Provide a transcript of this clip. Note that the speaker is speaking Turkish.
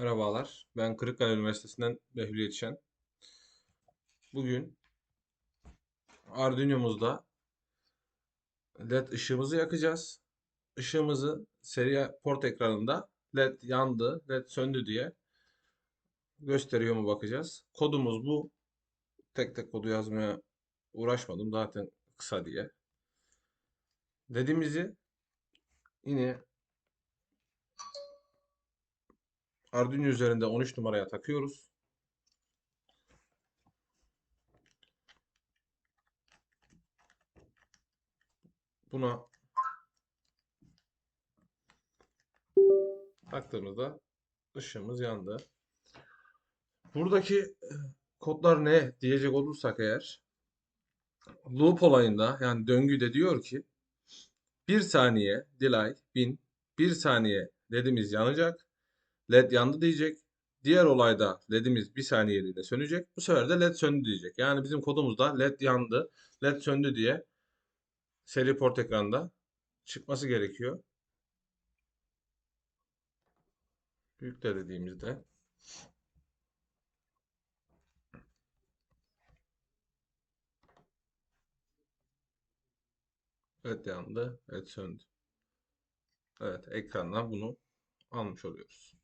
Merhabalar. Ben Kırıkkale Üniversitesi'nden Behlül Yetişen. Bugün Arduino'muzda LED ışığımızı yakacağız. Işığımızı seri port ekranında LED yandı, LED söndü diye gösteriyor mu bakacağız. Kodumuz bu. Tek tek kodu yazmaya uğraşmadım zaten kısa diye. LED'imizi yine Arduino üzerinde 13 numaraya takıyoruz. Buna taktığımızda ışığımız yandı. Buradaki kodlar ne diyecek olursak eğer loop olayında yani döngüde diyor ki bir saniye delay 1000 bir saniye ledimiz yanacak. LED yandı diyecek. Diğer olayda ledimiz bir saniyeliğine sönecek. Bu sefer de led söndü diyecek. Yani bizim kodumuzda led yandı, led söndü diye seri port ekranda çıkması gerekiyor. Yükle dediğimizde led yandı, led söndü. Evet, ekrandan bunu almış oluyoruz.